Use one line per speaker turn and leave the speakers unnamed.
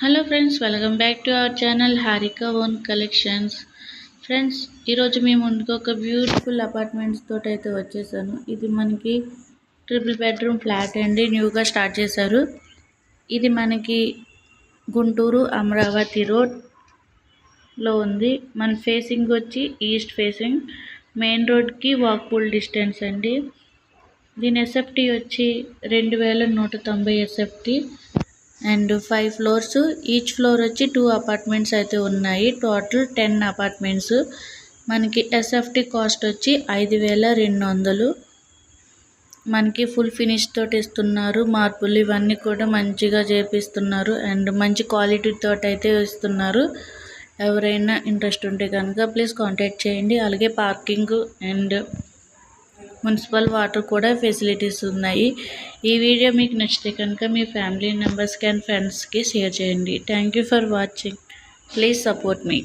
Hello friends welcome back to our channel Harika own collections friends ఈరోజు మేము ముందుకు ఒక బ్యూటిఫుల్ అపార్ట్మెంట్స్ తోటి అయితే వచ్చేసాను. ఇది మనకి ట్రిపుల్ బెడ్రూమ్ ఫ్లాట్ అండి. న్యూగా స్టార్ట్ చేశారు. ఇది మనకి గుంటూరు అమరావతి రోడ్లో ఉంది. మన ఫేసింగ్ వచ్చి ఈస్ట్ ఫేసింగ్ మెయిన్ రోడ్కి వాక్బుల్ డిస్టెన్స్ అండి. దీని ఎస్ఎఫ్టీ వచ్చి రెండు వేల నూట తొంభై SFT and five floors. Each floor వచ్చి టూ అపార్ట్మెంట్స్ అయితే ఉన్నాయి. Total ten apartments. మనకి ఎస్ఎఫ్టీ కాస్ట్ వచ్చి ఐదు వేల రెండు వందలు. మనకి ఫుల్ ఫినిష్ తోటి ఇస్తున్నారు. మార్పులు ఇవన్నీ కూడా మంచిగా చేపిస్తున్నారు. అండ్ మంచి క్వాలిటీతో అయితే ఇస్తున్నారు. ఎవరైనా ఇంట్రెస్ట్ ఉంటే కనుక ప్లీజ్ కాంటాక్ట్ చేయండి. అలాగే పార్కింగ్ అండ్ మున్సిపల్ వాటర్ కూడా ఫెసిలిటీస్ ఉన్నాయి. ఈ వీడియో మీకు నచ్చితే కనుక మీ ఫ్యామిలీ మెంబర్స్కి అండ్ ఫ్రెండ్స్కి షేర్ చేయండి. Thank you for watching. Please support me.